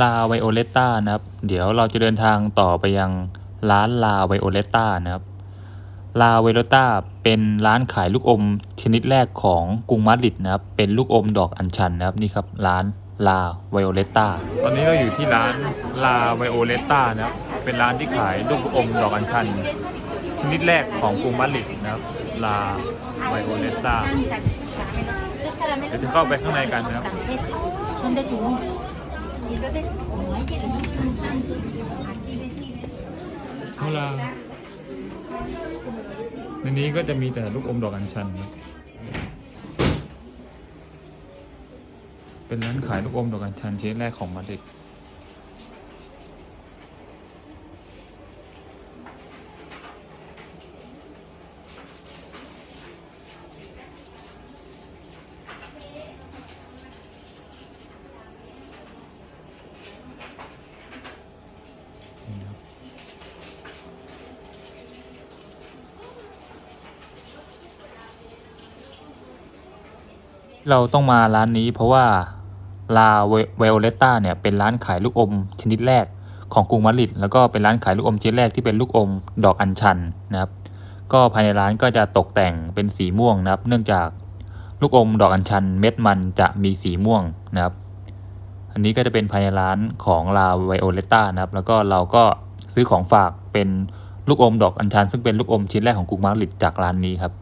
ลาไวโอเลต้านะครับ เดี๋ยวเราจะเดินทางต่อไปยังร้านลาไวโอเลต้านะครับ ลาไวโอเลต้าเป็นร้านขายลูกอมชนิดแรกของกรุงมาดริดนะครับ เป็นลูกอมดอกอัญชันนะครับนี่ครับร้านลาไวโอเลต้า ตอนนี้เราอยู่ที่ร้านลาไวโอเลต้านะครับ เป็นร้านที่ขายลูกอมดอกอัญชัน ชนิดแรกของกรุงมาดริดนะครับ ลาไวโอเลต้า เดี๋ยวจะเข้าไปข้างในกันนะครับ เอาล่ะในนี้ก็จะมีแต่ลูกอมดอกอัญชันครับเป็นร้านขายลูกอมดอกอัญชันชิ้นแรกของมาดริด เราต้องมาร้านนี้เพราะว่าลาเวโอเลต้าเนี่ยเป็นร้านขายลูกอมชนิดแรกของกรุงมาดริดแล้วก็เป็นร้านขายลูกอมชนิดแรกที่เป็นลูกอมดอกอัญชันนะครับ ก็ภายในร้านก็จะตกแต่งเป็นสีม่วงนะครับ เนื่องจากลูกอมดอกอัญชันเม็ดมันจะมีสีม่วงนะครับ อันนี้ก็จะเป็นภายในร้านของลาไวโอเลต้านะครับ แล้วก็เราก็ซื้อของฝากเป็นลูกอมดอกอัญชัน ซึ่งเป็นลูกอมชิ้นแรกของกรุงมาดริดจากร้านนี้ครับ